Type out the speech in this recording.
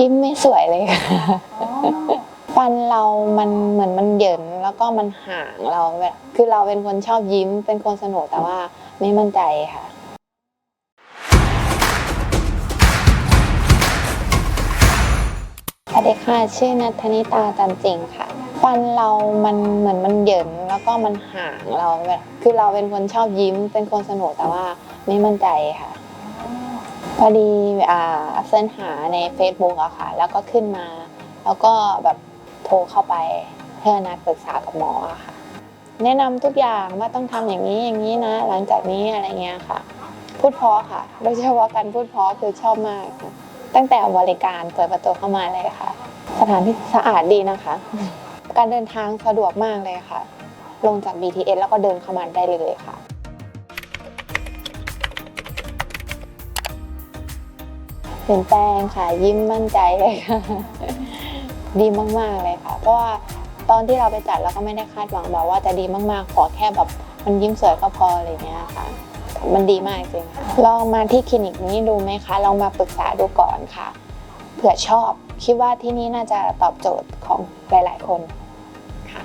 ยิ้มไม่สวยเลยค่ะฟันเรามันเหมือนมันเหยินแล้วก็มันห่างเราแบบคือเราเป็นคนชอบยิ้มเป็นคนสนุกแต่ว่าไม่มั่นใจค่ะ สวัสดีค่ะ ชื่อนัทธนิตาจันจริงค่ะ ฟันเรามันเหมือนมันเหยินแล้วก็มันห่างเราแบบคือเราเป็นคนชอบยิ้มเป็นคนสนุกแต่ว่าไม่มั่นใจค่ะ พอดีอ่าเสิร์ชหาใน Facebook อะค่ะ แล้วก็ขึ้นมา แล้วก็แบบโทรเข้าไปเพื่อนัดปรึกษากับหมออะค่ะ แนะนำทุกอย่างว่าต้องทำอย่างนี้อย่างนี้นะ หลังจากนี้อะไรเงี้ยค่ะ พูดเพราะค่ะ โดยเฉพาะการพูดเพราะคือชอบมากค่ะตั้งแต่บริการเปิดประตูเข้ามาเลยค่ะ สถานที่สะอาดดีนะคะ การเดินทางสะดวกมากเลยค่ะ ลงจาก BTS แล้วก็เดินเข้ามาได้เลยค่ะ เปลี่ยนแปลงค่ะ ยิ้มมั่นใจเลยค่ะ ดีมากๆเลยค่ะ เพราะว่าตอนที่เราไปจัดเราก็ไม่ได้คาดหวังแบบว่าจะดีมากๆ ขอแค่แบบมันยิ้มสวยก็พออะไรเงี้ยค่ะ มันดีมากจริงลองมาที่คลินิกนี้ดูไหมคะลองมาปรึกษาดูก่อนค่ะเผื่อชอบ คิดว่าที่นี่น่าจะตอบโจทย์ของหลาย ๆ คนค่ะ